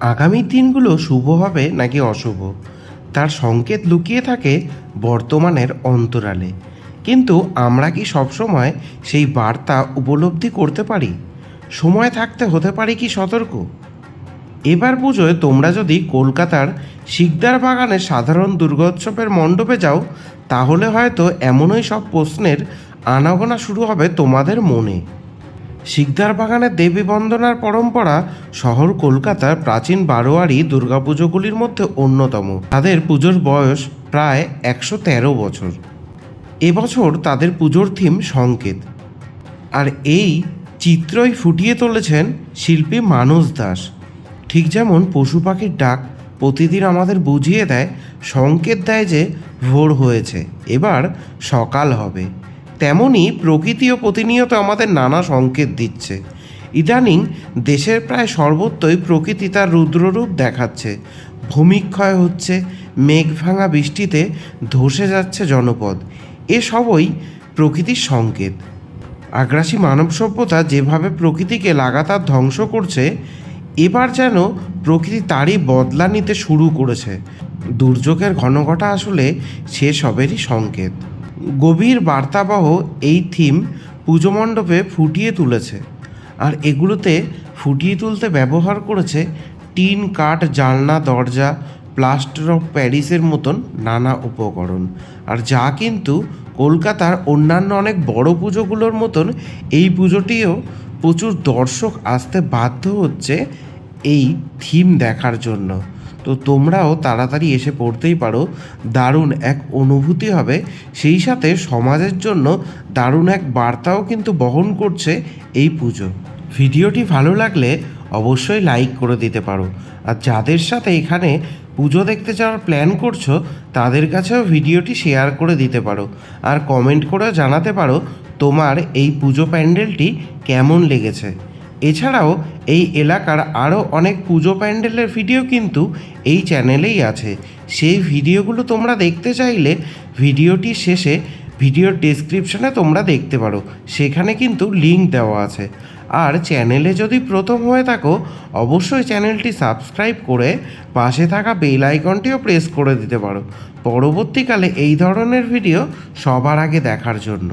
আগামী দিনগুলো শুভ হবে নাকি অশুভ? তার সংকেত লুকিয়ে থাকে বর্তমানের অন্তরালে। কিন্তু আমরা কি সবসময় সেই বার্তা উপলব্ধি করতে পারি? সময় থাকতে হতে পারি কি সতর্ক? এবার পুজোয় তোমরা যদি কলকাতার শিকদার বাগানের সাধারণ দুর্গোৎসবের মণ্ডপে যাও, তাহলে হয়তো এমনই সব প্রশ্নের আনাগোনা শুরু হবে তোমাদের মনে। শিকদার বাগানের দেবী বন্দনার পরম্পরা শহর কলকাতার প্রাচীন বারোয়ারি দুর্গাপুজোগুলির মধ্যে অন্যতম। তাদের পুজোর বয়স প্রায় একশো তেরো বছর। এবছর তাদের পুজোর থিম সংকেত। আর এই চিত্রই ফুটিয়ে তুলেছেন শিল্পী মানস দাস। ঠিক যেমন পশু পাখির ডাক প্রতিদিন আমাদের বুঝিয়ে দেয়, সংকেত দেয় যে ভোর হয়েছে, এবার সকাল হবে। তেমনি প্রকৃতিও প্রতিনিয়ত আমাদের নানা সংকেত দিচ্ছে। ইদানিং দেশের প্রায় সর্বত্রই প্রকৃতি তার রুদ্ররূপ দেখাচ্ছে। ভূমিক্ষয় হচ্ছে মেঘ ভাঙা বৃষ্টিতে ধসে যাচ্ছে জনপদ। এসবই প্রকৃতির সংকেত। আগ্রাসী মানব সভ্যতা যেভাবে প্রকৃতিকে লাগাতার ধ্বংস করছে, এবার যেন প্রকৃতি তারই বদলা নিতে শুরু করেছে। দুর্যোগের ঘনঘটা আসলে সে সবেরই সংকেত। গভীর বার্তাবহ এই থিম পুজো মণ্ডপে ফুটিয়ে তুলেছে। আর এগুলোতে ফুটিয়ে তুলতে ব্যবহার করেছে টিন কাঠ, জানলা, দরজা, প্লাস্টার অফ প্যারিসের মতন নানা উপকরণ। আর যা কিন্তু কলকাতার অন্যান্য অনেক বড় পুজোগুলোর মতন এই পুজোটিও প্রচুর দর্শক আসতে বাধ্য হচ্ছে এই থিম দেখার জন্য। তো তোমরাও তাড়াতাড়ি এসে পড়তেই পারো। দারুণ এক অনুভূতি হবে। সেই সাথে সমাজের জন্য দারুণ এক বার্তাও কিন্তু বহন করছে এই পুজো। ভিডিওটি ভালো লাগলে অবশ্যই লাইক করে দিতে পারো। আর যাদের সাথে এখানে পুজো দেখতে যাওয়ার প্ল্যান করছ, তাদের কাছেও ভিডিওটি শেয়ার করে দিতে পারো। আর কমেন্ট করে জানাতে পারো তোমার এই পুজো প্যান্ডেলটি কেমন লেগেছে। এছাড়াও এই এলাকার আরও অনেক পুজো প্যান্ডেলের ভিডিও কিন্তু এই চ্যানেলেই আছে। সেই ভিডিওগুলো তোমরা দেখতে চাইলে ভিডিওটি শেষে ভিডিওর ডেসক্রিপশনে তোমরা দেখতে পারো। সেখানে কিন্তু লিঙ্ক দেওয়া আছে। আর চ্যানেলে যদি প্রথম হয়ে থাকো, অবশ্যই চ্যানেলটি সাবস্ক্রাইব করে পাশে থাকা বেল আইকনটিও প্রেস করে দিতে পারো। পরবর্তীকালে এই ধরনের ভিডিও সবার আগে দেখার জন্য।